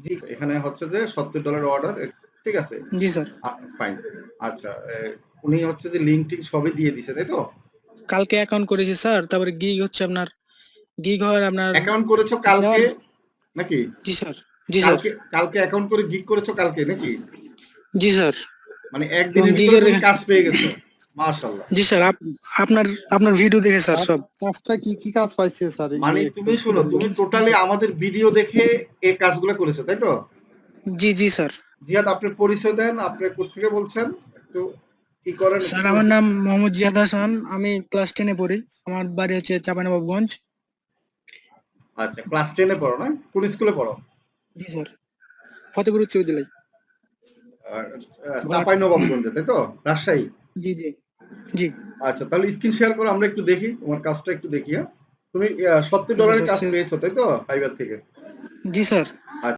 জি। এখানে হচ্ছে যে সত্তর ডলার অর্ডার ঠিক আছে? জি স্যার। ফাইন আচ্ছা উনি হচ্ছে যে লিঙ্ক টিঙ্ক সবই দিয়ে দিছে তাই তো? কালকে অ্যাকাউন্ট করেছি স্যার। তারপরে গিগ হচ্ছে আপনার গিগ হয় আপনার অ্যাকাউন্ট করেছ কালকে? নাকি? জি স্যার। জি স্যার। কালকে অ্যাকাউন্ট করে গিগ করেছ কালকে নাকি? জি স্যার। মানে একদিনের এবং ভিতরে gig-এর- কাজ পেয়ে গেছো। মাশাআল্লাহ। জি স্যার আপনার আপনার ভিডিও দেখে স্যার সব। কাজটা কি কি কাজ পাইছে স্যার মানে তুমি শোনো তুমি টোটালি আমাদের ভিডিও দেখে এই কাজগুলো করেছ তাই তো? জি জি স্যার। জিয়াদ আপনি পরিচয় দেন আপনি কোথেকে বলছেন? একটু কি করেন? স্যার আমার নাম মোহাম্মদ জিয়াদ হাসান আমি ক্লাস টেনে পড়ি। আমার বাড়ি হচ্ছে চাপানবাবগঞ্জ আচ্ছা ক্লাস টেনে পড়ো না? কোন স্কুলে পড়ো? জি স্যার ফতেপুর উচ্চ বিদ্যালয়। চাঁপাইনবাবগঞ্জে তাই তো? রাজশাহী। জি জি জি। আচ্ছা তাহলে স্ক্রিন শেয়ার করো আমরা একটু দেখি তোমার কাজটা একটু দেখি হ্যাঁ? তুমি সত্তর ডলারের কাজ পেয়েছ তাই তো? ফাইবার থেকে। জি স্যার।